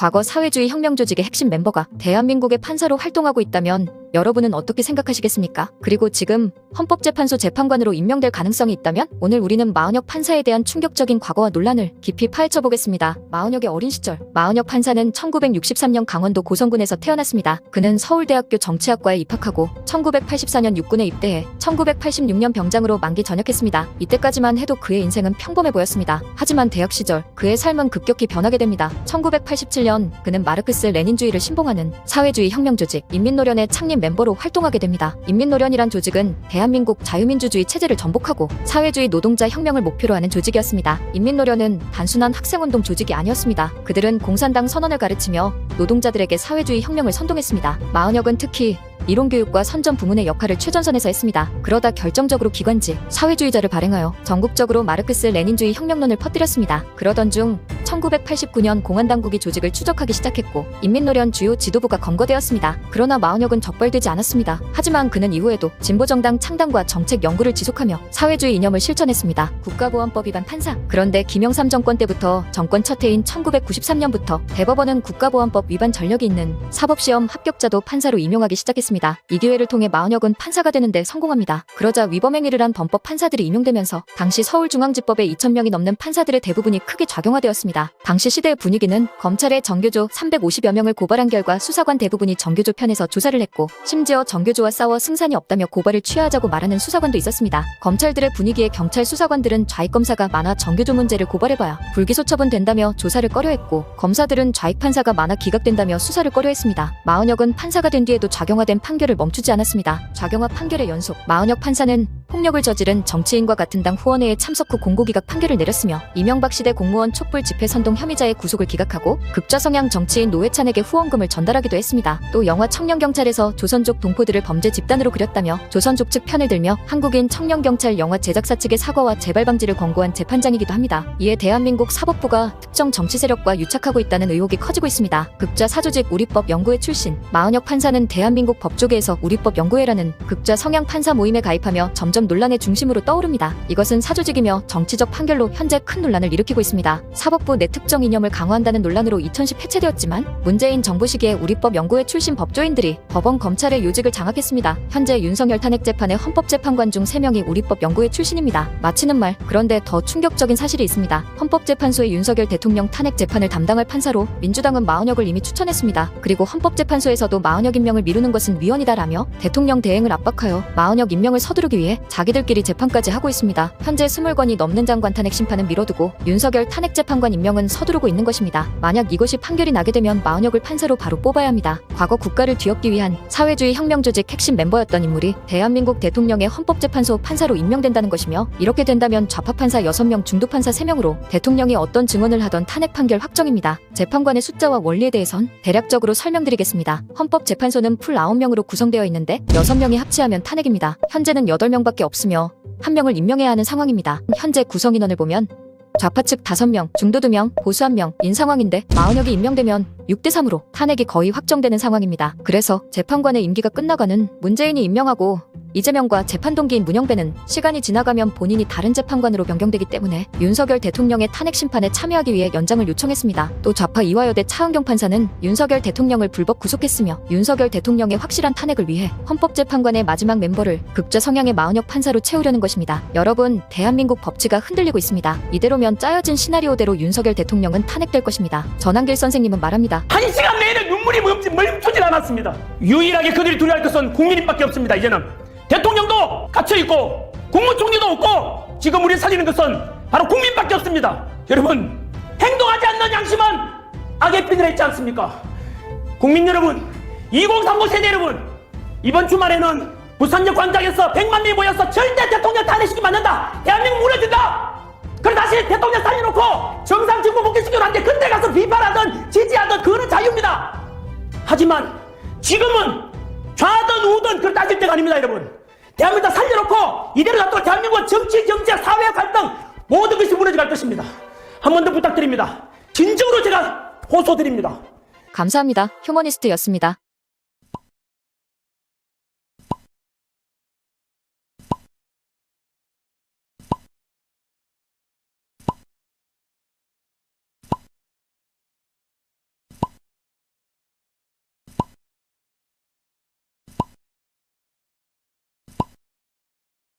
과거 사회주의 혁명 조직의 핵심 멤버가 대한민국의 판사로 활동하고 있다면 여러분은 어떻게 생각하시겠습니까? 그리고 지금 헌법재판소 재판관으로 임명될 가능성이 있다면 오늘 우리는 마은혁 판사에 대한 충격적인 과거와 논란을 깊이 파헤쳐 보겠습니다. 마은혁의 어린 시절 마은혁 판사는 1963년 강원도 고성군에서 태어났습니다. 그는 서울대학교 정치학과에 입학하고 1984년 육군에 입대해 1986년 병장으로 만기 전역했습니다. 이때까지만 해도 그의 인생은 평범해 보였습니다. 하지만 대학 시절 그의 삶은 급격히 변하게 됩니다. 1987년 그는 마르크스 레닌주의를 신봉하는 사회주의 혁명 조직 인민노련의 창립 멤버로 활동하게 됩니다. 인민노련이란 조직은 대한민국 자유민주주의 체제를 전복하고 사회주의 노동자 혁명을 목표로 하는 조직이었습니다. 인민노련은 단순한 학생운동 조직이 아니었습니다. 그들은 공산당 선언을 가르치며 노동자들에게 사회주의 혁명을 선동했습니다. 마은혁은 특히 이론교육과 선전 부문의 역할을 최전선에서 했습니다. 그러다 결정적으로 기관지 사회주의자를 발행하여 전국적으로 마르크스 레닌주의 혁명론을 퍼뜨렸습니다. 그러던 중 1989년 공안당국이 조직을 추적하기 시작했고 인민노련 주요 지도부가 검거되었습니다. 그러나 마은혁은 적발되지 않았습니다. 하지만 그는 이후에도 진보정당 창당과 정책 연구를 지속하며 사회주의 이념을 실천했습니다. 국가보안법 위반 판사. 그런데 김영삼 정권 때부터 정권 첫 해인 1993년부터 대법원은 국가보안법 위반 전력이 있는 사법시험 합격자도 판사로 임용하기 시작했습니다. 이 기회를 통해 마은혁은 판사가 되는데 성공합니다. 그러자 위법 행위를 한 범법 판사들이 임용되면서 당시 서울중앙지법에 2,000명이 넘는 판사들의 대부분이 크게 작용화되었습니다. 당시 시대의 분위기는 검찰의 정교조 350여 명을 고발한 결과 수사관 대부분이 정교조 편에서 조사를 했고 심지어 정교조와 싸워 승산이 없다며 고발을 취하하자고 말하는 수사관도 있었습니다. 검찰들의 분위기에 경찰 수사관들은 좌익 검사가 많아 정교조 문제를 고발해봐야 불기소 처분된다며 조사를 꺼려했고 검사들은 좌익 판사가 많아 기각된다며 수사를 꺼려했습니다. 마은혁은 판사가 된 뒤에도 작용화된 판결을 멈추지 않았습니다. 작용화 판결의 연속. 마은혁 판사는 폭력을 저지른 정치인과 같은 당 후원회에 참석 후 공고기각 판결을 내렸으며 이명박 시대 공무원 촛불 집회 선동 혐의자의 구속을 기각하고 극좌 성향 정치인 노회찬에게 후원금을 전달하기도 했습니다. 또 영화 청년경찰에서 조선족 동포들을 범죄 집단으로 그렸다며 조선족 측 편을 들며 한국인 청년경찰 영화 제작사 측의 사과와 재발 방지를 권고한 재판장이기도 합니다. 이에 대한민국 사법부가 특정 정치 세력과 유착하고 있다는 의혹이 커지고 있습니다. 극좌 사조직 우리법 연구회 출신 마은혁 판사는 대한민국 법조계에서 우리법 연구회라는 극좌 성향 판사 모임에 가입하며 점점 논란의 중심으로 떠오릅니다. 이것은 사조직이며 정치적 판결로 현재 큰 논란을 일으키고 있습니다. 사법부 내 특정 이념을 강화한다는 논란으로 2010 해체되었지만 문재인 정부 시기에 우리법 연구회 출신 법조인들이 법원 검찰의 요직을 장악했습니다. 현재 윤석열 탄핵 재판의 헌법재판관 중 3명이 우리법 연구회 출신입니다. 마치는 말 그런데 더 충격적인 사실이 있습니다. 헌법재판소의 윤석열 대통령 탄핵 재판을 담당할 판사로 민주당은 마은혁을 이미 추천했습니다. 그리고 헌법재판소에서도 마은혁 임명을 미루는 것은 위헌이다라며 대통령 대행을 압박하여 마은혁 임명을 서두르기 위해 자기들끼리 재판까지 하고 있습니다. 현재 20건이 넘는 장관 탄핵 심판은 미뤄두고 윤석열 탄핵 재판관 임명은 서두르고 있는 것입니다. 만약 이것이 판결이 나게 되면 마은혁을 판사로 바로 뽑아야 합니다. 과거 국가를 뒤엎기 위한 사회주의 혁명 조직 핵심 멤버였던 인물이 대한민국 대통령의 헌법재판소 판사로 임명된다는 것이며 이렇게 된다면 좌파 판사 6명 중도 판사 3명으로 대통령이 어떤 증언을 하던 탄핵 판결 확정입니다. 재판관의 숫자와 원리에 대해선 대략적으로 설명드리겠습니다. 헌법재판소는 풀 9명으로 구성되어 있는데 6명이 합치하면 탄핵입니다. 현재는 8명밖에 없으며 한 명을 임명해야 하는 상황입니다. 현재 구성 인원을 보면 좌파 측 5명, 중도 2명, 보수 1명 인 상황인데 마은혁이 임명되면 6대3으로 탄핵이 거의 확정되는 상황입니다. 그래서 재판관의 임기가 끝나가는 문재인이 임명하고 이재명과 재판 동기인 문영배는 시간이 지나가면 본인이 다른 재판관으로 변경되기 때문에 윤석열 대통령의 탄핵 심판에 참여하기 위해 연장을 요청했습니다. 또 좌파 이화여대 차은경 판사는 윤석열 대통령을 불법 구속했으며 윤석열 대통령의 확실한 탄핵을 위해 헌법재판관의 마지막 멤버를 극좌 성향의 마은혁 판사로 채우려는 것입니다. 여러분, 대한민국 법치가 흔들리고 있습니다. 이대로면 짜여진 시나리오대로 윤석열 대통령은 탄핵될 것입니다. 전한길 선생님은 말합니다. 한 시간 내내 눈물이 멈추, 멈추질 않았습니다. 유일하게 그들이 두려워할 것은 국민밖에 없습니다. 이제는 대통령도 갇혀 있고 국무총리도 없고 지금 우리 살리는 것은 바로 국민밖에 없습니다. 여러분 행동하지 않는 양심은 악의 핀이라 했지 않습니까? 국민 여러분, 2030 세대 여러분, 이번 주말에는 부산역 광장에서 100만 명이 모여서 절대 대통령 탄핵시키면 안 된다. 대한민국 무너진다. 그럼 다시 대통령 살려놓고 정상 정부 복귀시키면 안 돼. 그때 가서 비판하든 지지하든 그거는 자유입니다. 하지만 지금은 좌든 우든 그걸 따질 때가 아닙니다, 여러분. 대한민국 살려놓고 이대로 놔두고 대한민국 정치, 정치학, 사회 갈등 모든 것이 무너져갈 것입니다. 한 번 더 부탁드립니다. 진정으로 제가 호소드립니다. 감사합니다. 휴머니스트였습니다.